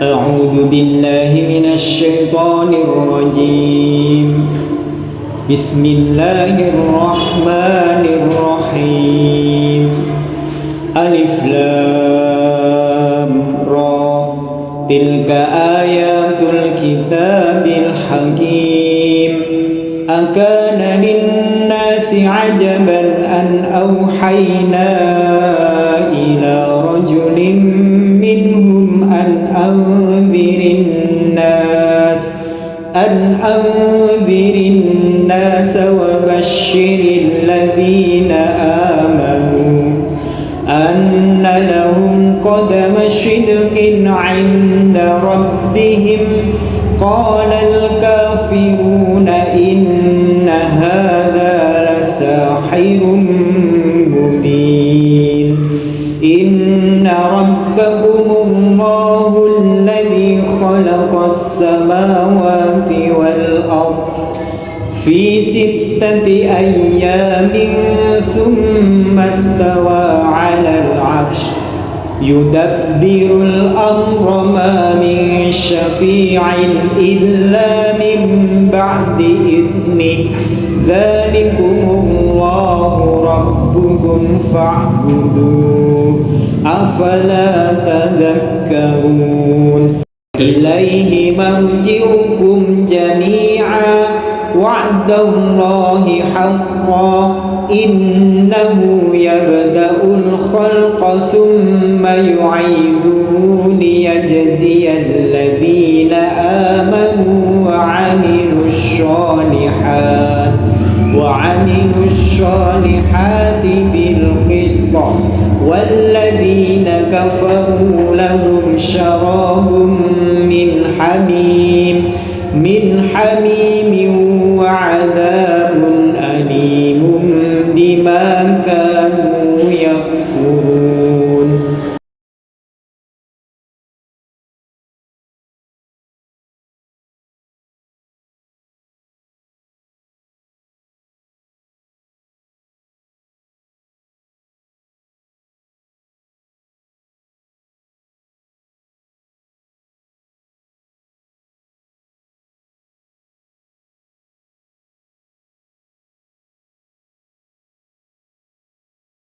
أعوذ بالله من الشيطان الرجيم. بسم الله الرحمن الرحيم. ألف لام را. تلك آيات الكتاب الحكيم. أكان للناس عجبا أن أوحينا إلى رجل أن أنذر الناس وبشر الذين آمنوا أن لهم قدم صدق عند ربهم. قال الكافرون إن هذا لساحر مبين. إن ربكم الله الذي خلق السماوات والأرض في ستة أيام ثم استوى على العرش. يدبر الأمر ما من شفيع إلا من بعد إذنه. ذلكم الله ربكم فاعبدوه. أفلا تذكرون إليه مرجعكم جميعا. وعد الله حقا. إنه يبدأ الخلق ثم يعيده ليجزي الذين آمنوا وعملوا الصالحات. وعملوا الصالحات بالقسط. والذين كفروا من حميم وعذاب أليم بما كان